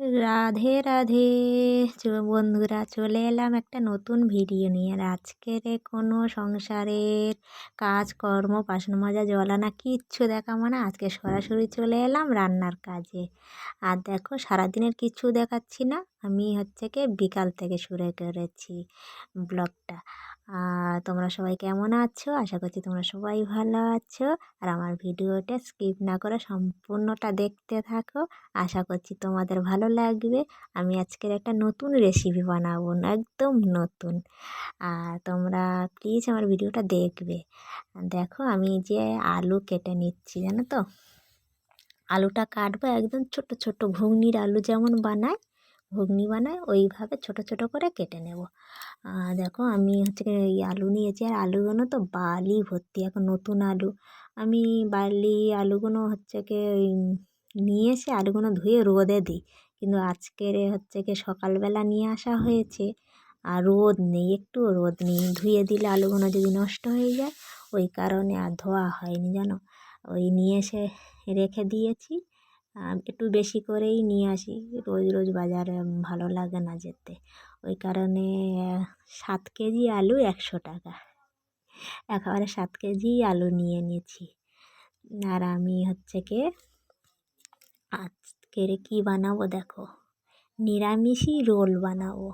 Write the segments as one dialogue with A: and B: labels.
A: রাধে রাধে। বন্ধুরা, চলে এলাম একটা নতুন ভিডিও নিয়ে। আর আজকের কোনো সংসারের কাজকর্ম বাসন মাজা জলানা কিচ্ছু দেখা মানে আজকে সরাসরি চলে এলাম রান্নার কাজে। আর দেখো, সারাদিনের কিচ্ছু দেখাচ্ছি না। আমি হচ্ছে কি বিকাল থেকে শুরু করেছি ব্লগটা। আর তোমরা সবাই কেমন আছো? আশা করছি তোমরা সবাই ভালো আছো। আর আমার ভিডিওটা স্কিপ না করে সম্পূর্ণটা দেখতে থাকো। আশা করছি তোমাদের ভালো লাগবে। আমি আজকের একটা নতুন রেসিপি বানাবো, একদম নতুন। আর তোমরা প্লিজ আমার ভিডিওটা দেখবে। দেখো, আমি যে আলু কেটে নিচ্ছি, জানো তো? আলুটা কাটবো, একদম ছোট ছোট, ঘুগনির আলু যেমন বানায় ঘুগনি বানায় ওইভাবে ছোট ছোট করে কেটে নেব। দেখো আমি হচ্ছে এই আলু নিয়েছি, আর আলুগুলো তো বালি ভর্তি, এখন নতুন আলু। আমি বালি আলুগুলো হচ্ছে কি ওই নিয়ে এসে আলুগুলো ধুয়ে রোদে দিই। কিন্তু আজকের হচ্ছে কি সকালবেলা নিয়ে আসা হয়েছে, আর রোদ নেই, একটু রোদ নেই। ধুয়ে দিলে আলুগুলো যদি নষ্ট হয়ে যায়, ওই কারণে আর ধোয়া হয়নি, জানো? ওই নিয়ে এসে রেখে দিয়েছি। একটু বেশি করেই নিয়ে আসি। রোজ রোজ বাজারে ভালো লাগে না যেতে। ওই কারণে, সাত কেজি আলু একশো টাকা। একেবারে সাত কেজি আলু নিয়ে নিয়েছি। আর আমি হচ্ছে কি, আজকের কী বানাবো দেখো? নিরামিষই রোল বানাবো।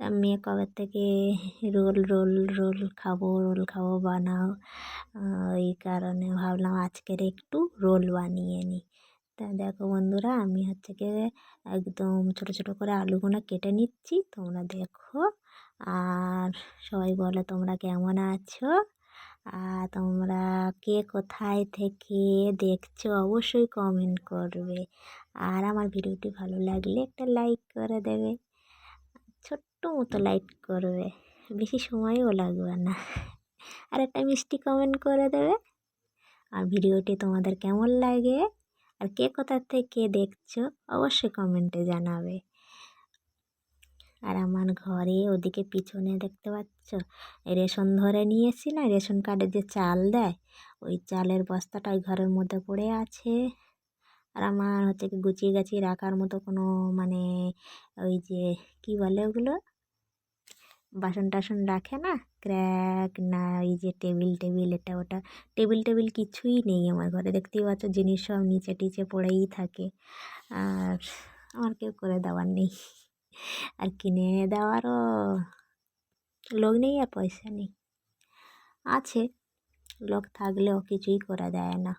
A: মেয়ে কবে থেকে রোল রোল রোল খাব রোল খাব বানাও? ওই কারণে ভাবলাম আজকের একটু রোল বানিয়ে নিই। তা দেখো বন্ধুরা, আমি হচ্ছে কি একদম ছোটো ছোটো করে আলুগুলো কেটে নিচ্ছি। তোমরা দেখো। আর সবাই বলো তোমরা কেমন আছো? আর তোমরা কে কোথায় থেকে দেখছ অবশ্যই কমেন্ট করবে। আর আমার ভিডিওটি ভালো লাগলে একটা লাইক করে দেবে। ছোট্ট মতো লাইক করবে। বেশি সময়ও লাগবে না। আর একটা মিষ্টি কমেন্ট করে দেবে। আর ভিডিওটি তোমাদের কেমন লাগে? আর কে কোথা থেকে দেখছ, অবশ্যই কমেন্টে জানাবে। আর আমার ঘরে ওদিকে পিছনে দেখতে পাচ্ছ রেশন ধরে নিয়েছি না, রেশন কার্ডের যে চাল দেয়, ওই চালের বস্তাটা ওই ঘরের মধ্যে পড়ে আছে। আর আমার হচ্ছে কি গুছিয়ে গাছিয়ে রাখার মতো কোনো মানে ওই যে কি বলে ওগুলো? বাসন টাসন রাখে না? ক্র্যাক না এই যে টেবিল টেবিল এটা, ওটা। টেবিল টেবিল কিছুই নেই আমার ঘরে। দেখতেই পাচ্ছ, জিনিস সব নিচে টিচে পড়েই থাকে। আর আমার কেউ করে দেওয়ার নেই। আর কিনে দেওয়ারও লোক নেই আর পয়সা নেই। আছে, লোক থাকলেও কিছুই করে দেয় না।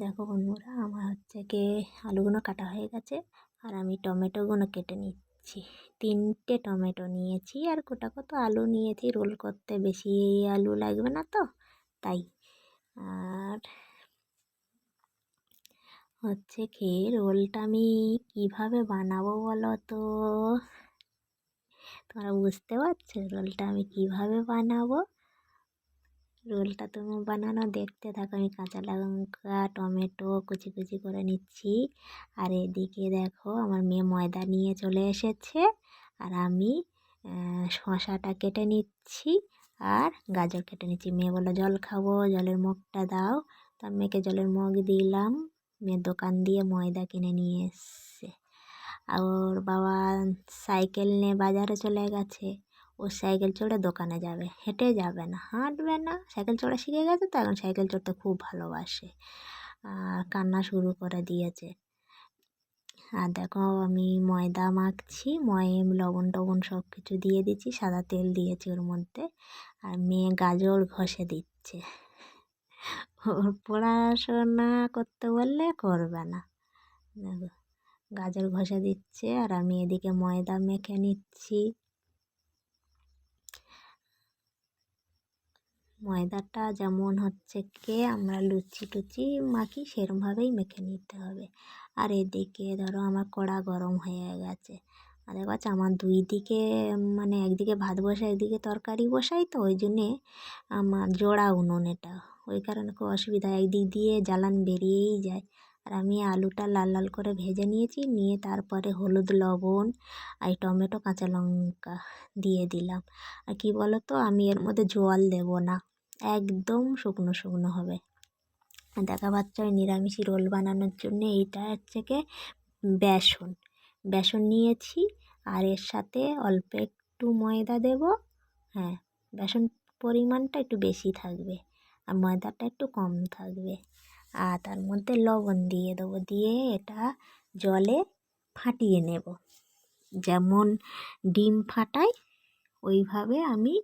A: দেখো বন্ধুরা, আমার হচ্ছে কি আলুগুলো কাটা হয়ে গেছে, আর আমি টমেটোগুলো কেটে নিচ্ছি। তিনটে টমেটো নিয়েছি আর গোটা কত আলু নিয়েছি। রোল করতে বেশি আলু লাগবে না তো, তাই। আর হচ্ছে কি, রোলটা আমি কীভাবে বানাবো বলো তো? তোমরা বুঝতে পারছ রোলটা আমি কীভাবে বানাবো? রোলটা তুমি বানানো, দেখতে থাকো আমি কাঁচা লঙ্কা, টমেটো কুচি কুচি করে নিচ্ছি। আর এদিকে দেখো আমার মেয়ে ময়দা নিয়ে চলে এসেছে। আর আমি শশাটা কেটে নিচ্ছি আর গাজর কেটে নিচ্ছি। মেয়ে বলল, জল খাব, জলের মগটা দাও। তার মেয়েকে জলের মগ দিলাম। মেয়ের দোকান দিয়ে ময়দা কিনে নিয়ে এসছে। আর বাবা সাইকেল নিয়ে বাজারে চলে গেছে। ও সাইকেল চড়ে দোকানে যাবে, হেঁটে যাবে না, হাঁটবে না। সাইকেল চড়া শিখে গেছে তো, এখন সাইকেল চড়তে খুব ভালোবাসে। আর কান্না শুরু করে দিয়েছে। আর দেখো, আমি ময়দা মাখছি, ময়ম, লবণ টবণ সব কিছু দিয়ে দিচ্ছি, সাদা তেল দিয়েছি ওর মধ্যে। আর মেয়ে গাজর ঘষে দিচ্ছে। ওর পড়াশোনা করতে বললে করবে না। দেখো, গাজর ঘষে দিচ্ছে, আর আমি এদিকে ময়দা মেখে নিচ্ছি। ময়দাটা যেমন হচ্ছে কে আমরা লুচি টুচি মাখি, সেরমভাবেই মেখে নিতে হবে। আর এদিকে ধরো আমার কড়া গরম হয়ে গেছে। আর দেখো আমার দুই দিকে মানে একদিকে ভাত বসাই, একদিকে তরকারি বসাই তো, ওই জন্যে আমার জোড়া উনুন এটা ওই কারণে খুব অসুবিধা একদিক দিয়ে জ্বালান বেরিয়েই যায়। আর আমি আলুটা লাল লাল করে ভেজে নিয়েছি, নিয়ে তারপরে হলুদ, লবণ আর টমেটো, কাঁচা লঙ্কা দিয়ে দিলাম। আর কী বলো তো আমি এর মধ্যে জল দেবো না। একদম শুকনো শুকনো হবে। দেখা পাচ্ছ ওই নিরামিষি রোল বানানোর জন্য এইটা হচ্ছে কি বেসন। বেসন নিয়েছি আর এর সাথে অল্প একটু ময়দা দেব। হ্যাঁ বেসন পরিমাণটা একটু বেশি থাকবে আর ময়দাটা একটু কম থাকবে। আর তার মধ্যে লবণ দিয়ে দেবো, দিয়ে এটা জলে ফাটিয়ে নেব। যেমন ডিম ফাটাই, ওইভাবে আমি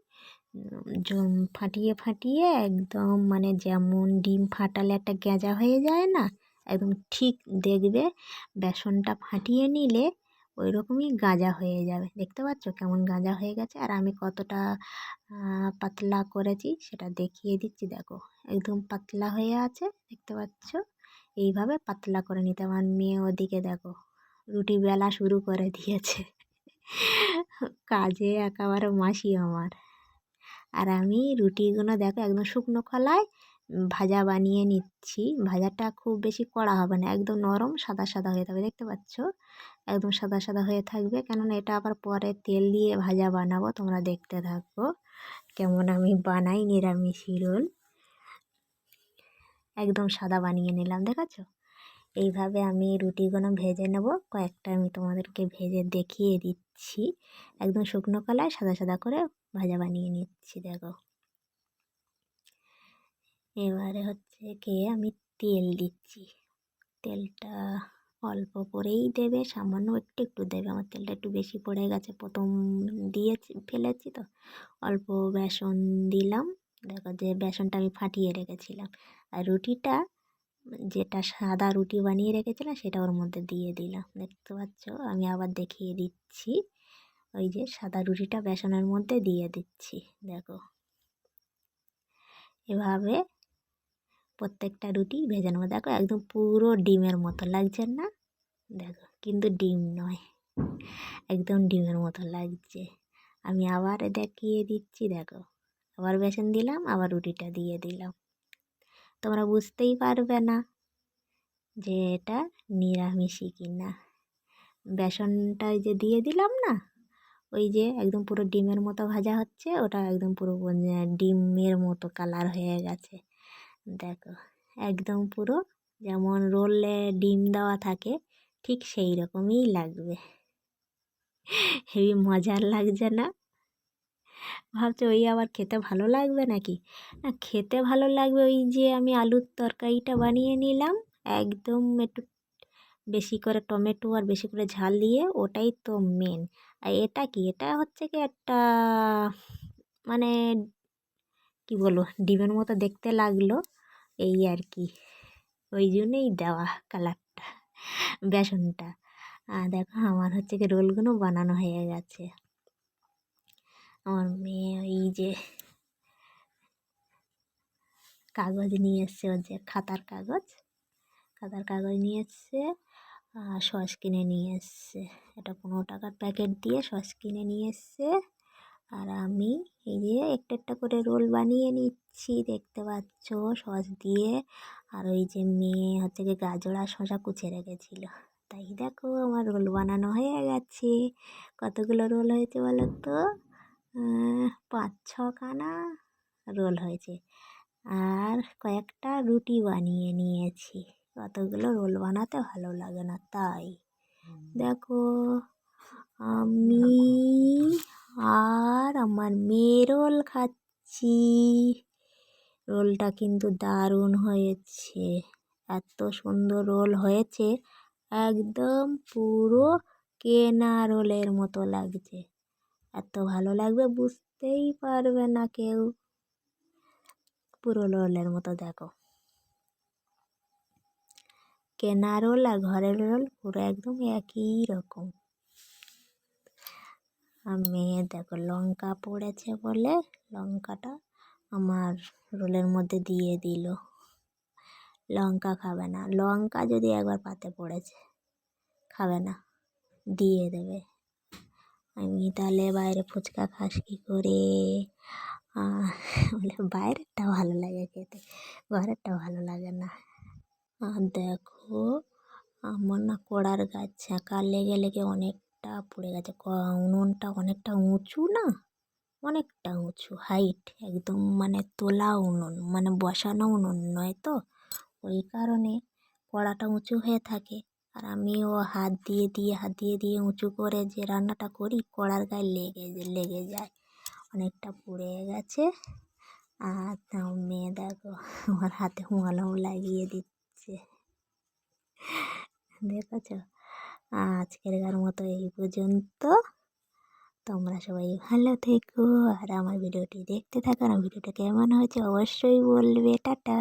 A: ফাটিয়ে ফাটিয়ে একদম মানে যেমন ডিম ফাটালে একটা গেঁজা হয়ে যায় না, একদম ঠিক দেখবে বেসনটা ফাটিয়ে নিলে ওই রকমই গাঁজা হয়ে যাবে। দেখতে পাচ্ছ কেমন গাঁজা হয়ে গেছে? আর আমি কতটা পাতলা করেছি সেটা দেখিয়ে দিচ্ছি। দেখো, একদম পাতলা হয়ে আছে, দেখতে পাচ্ছ? এইভাবে পাতলা করে নিতে আমার মেয়ে ওদিকে দেখো, রুটি বেলা শুরু করে দিয়েছে। কাজে একেবারে মাসি আমার। আর আমি রুটিগুলো দেখো একদম শুকনো খোলায় ভাজা বানিয়ে নিচ্ছি। ভাজাটা খুব বেশি কড়া হবে না, একদম নরম, সাদা সাদা হয়ে থাকবে দেখতে পাচ্ছ? একদম সাদা সাদা হয়ে থাকবে, কেননা এটা আবার পরে তেল দিয়ে ভাজা বানাবো, তোমরা দেখতে থাকো কেমন আমি বানাই নিরামিষি রোল একদম সাদা বানিয়ে নিলাম, দেখাচ্ছ? এইভাবে আমি রুটিগুলো ভেজে নেব, কয়েকটা আমি তোমাদেরকে ভেজে দেখিয়ে দিচ্ছি। একদম শুকনো কলায় সাদা সাদা করে ভাজা বানিয়ে নিচ্ছি, দেখো। এবারে হচ্ছে কি আমি তেল দিচ্ছি। তেলটা অল্প করেই দেবে, সামান্য একটু একটু দেবে। আমার তেলটা একটু বেশি পড়ে গেছে, প্রথম দিয়েছি, ফেলেছি তো। অল্প বেসন দিলাম। দেখো যে বেসনটা আমি ফাটিয়ে রেখেছিলাম। আর রুটিটা, যেটা সাদা রুটি বানিয়ে রেখেছিলাম, সেটা ওর মধ্যে দিয়ে দিলাম। দেখতে পাচ্ছ? আমি আবার দেখিয়ে দিচ্ছি। ওই যে সাদা রুটিটা বেসনের মধ্যে দিয়ে দিচ্ছি, দেখো। এভাবে প্রত্যেকটা রুটি ভেজে নেব। দেখো একদম পুরো ডিমের মতো, লাগছে না? দেখো, কিন্তু ডিম নয়, একদম ডিমের মতো লাগছে। আমি আবার দেখিয়ে দিচ্ছি, দেখো। আবার বেসন দিলাম, আবার রুটিটা দিয়ে দিলাম। তোমরা বুঝতেই পারবে না যে এটা নিরামিষই কিনা। বেসনটা ওই যে দিয়ে দিলাম না ওই যে একদম পুরো ডিমের মতো ভাজা হচ্ছে, ওটা একদম পুরো ডিমের মতো কালার হয়ে গেছে। দেখো, একদম পুরো যেমন রোলে ডিম দেওয়া থাকে, ঠিক সেই রকমই লাগবে। হেবি মজার লাগছে না? ভাবছ ওই আবার খেতে ভালো লাগবে নাকি? না, খেতে ভালো লাগবে ওই যে আমি আলুর তরকারিটা বানিয়ে নিলাম, একদম একটু বেশি করে টমেটো আর বেশি করে ঝাল দিয়ে, ওটাই তো মেন আর এটা কি? এটা হচ্ছে কি একটা মানে কি বলব, ডিমের মতো দেখতে লাগল। এই আর কি। ওই জন্যই দেওয়া কালারটা, বেসনটা। দেখো, আমার হচ্ছে কি রোলগুলো বানানো হয়ে গেছে। আমার মেয়ে ওই যে কাগজ নিয়ে এসছে ওর যে খাতার কাগজ। খাতার কাগজ নিয়ে এসছে। সস কিনে নিয়ে এসছে। এটা পনেরো টাকার প্যাকেট দিয়ে সস কিনে নিয়ে এসছে। আর আমি এই যে একটা একটা করে রোল বানিয়ে নিচ্ছি, দেখতে পাচ্ছ, সস দিয়ে। আর ওই যে মেয়ে হচ্ছে গিয়ে গাজর আর শশা কুচে রেখেছিল। তাই দেখো আমার রোল বানানো হয়ে গেছে। কতগুলো রোল হয়েছে বলো তো? পাঁচ ছ ছখানা রোল হয়েছে। আর কয়েকটা রুটি বানিয়ে নিয়েছি। কতগুলো রোল বানাতে ভালো লাগে না তাই। দেখো আমি আর আমার মেয়ে রোল খাচ্ছি। রোলটা কিন্তু দারুণ হয়েছে। এত সুন্দর রোল হয়েছে একদম পুরো কেনা রোলের মতো লাগছে। এত ভালো লাগবে বুঝতেই পারবে না কেউ। পুরো রোলের মতো দেখো। কেনা রোল আর ঘরের রোল পুরো একদম একই রকম। আর মেয়ে দেখো লঙ্কা পড়েছে বলে লঙ্কাটা আমার রোলের মধ্যে দিয়ে দিল। লঙ্কা খাবে না। লঙ্কা যদি একবার পাতে পড়েছে, খাবে না, দিয়ে দেবে। আমি তাহলে বাইরে ফুচকা খাস কী করে? বলে বাইরেরটা ভালো লাগে খেতে ঘরেরটা ভালো লাগে না। আর দেখো, আমার না কড়ার গাছ ছ্যাঁকা লেগে লেগে অনেকটা পড়ে গেছে। উনুনটা অনেকটা উঁচু না? অনেকটা উঁচু হাইট একদম মানে তোলা উনুন মানে বসানো উনুন নয় তো? ওই কারণে কড়াটা উঁচু হয়ে থাকে। আর আমিও হাত দিয়ে দিয়ে, হাত দিয়ে দিয়ে উঁচু করে যে রান্নাটা করি, কড়ার গায়ে লেগে লেগে যায়। অনেকটা পুড়ে গেছে। আর মেয়ে দেখো, আমার হাতে মলম লাগিয়ে দিচ্ছে। দেখেছ? আজকের মতো এই পর্যন্ত। তোমরা সবাই ভালো থেকো। আর আমার ভিডিওটি দেখতে থাকো। আর ভিডিওটা কেমন হয়েছে অবশ্যই বলবে। টাটা!